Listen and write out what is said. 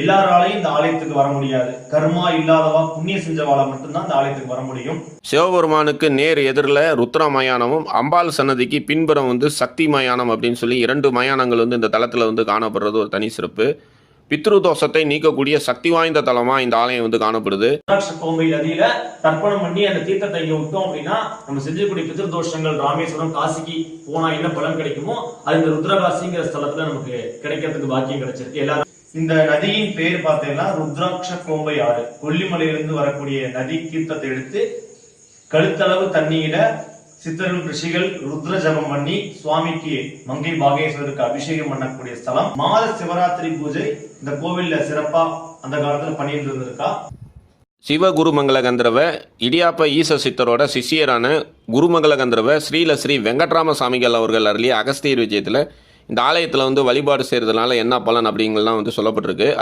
எல்லாராலையும் இந்த ஆலயத்துக்கு வர முடியாது. கர்மா இல்லாதவா புண்ணியம் செஞ்சவாள மட்டும்தான் இந்த ஆலயத்துக்கு வர முடியும். சிவபெருமானுக்கு நேர் எதிரில் ருத்ர மயானமும் அம்பாள் சன்னதிக்கு பின்புறம் வந்து சக்தி மயானம் அப்படின்னு சொல்லி இரண்டு மயானங்கள் வந்து இந்த தளத்தில் வந்து காணப்படுறது ஒரு தனி சிறப்பு. பித்ரு தோஷத்தை நீக்கக்கூடிய சக்தி வாய்ந்த தலமாக இந்த ஆலயம் வந்து காணப்படுது. நதியில தர்ப்பணம் பண்ணி அந்த தீர்த்தத்தை இங்க விட்டோம் அப்படின்னா நம்ம செஞ்சக்கூடிய பிதிர்தோஷங்கள் ராமேஸ்வரம் காசிக்கு போனா என்ன பலன் கிடைக்குமோ அது இந்த ருத்ரகாசிங்கிற ஸ்தலத்துல நமக்கு கிடைக்கிறதுக்கு பாக்கியம் கிடைச்சிருக்கு. எல்லாரும் இந்த நதியின் பேர் பார்த்தீங்கன்னா ருத்ராட்ச கோம்பை ஆறு. கொல்லிமலையிலிருந்து வரக்கூடிய நதி தீர்த்தத்தை எடுத்து கழுத்தளவு தண்ணீர சித்தர்கள் ரிஷிகள் ருத்ர ஜபம் பண்ணி சுவாமிக்கு மங்கை பாகேஸ்வருக்கு அபிஷேகம் பண்ணக்கூடிய ஸ்தலம். மாத சிவராத்திரி பூஜை இந்த கோவில்ல சிறப்பா அந்த காலத்துல பண்ணிட்டு இருந்திருக்கா. சிவகுருமங்கல கந்தரவ இடியாப்ப ஈச சித்தரோட சிஷியரான குருமங்கல கந்தரவ ஸ்ரீல ஸ்ரீ வெங்கட்ராம சாமிகள் அவர்கள் அருளிய அகஸ்தியர் விஜயத்தில் இந்த ஆலயத்தில் வந்து வழிபாடு செய்கிறதுனால என்ன பலன் அப்படிங்கலாம் வந்து சொல்லப்பட்டிருக்கு.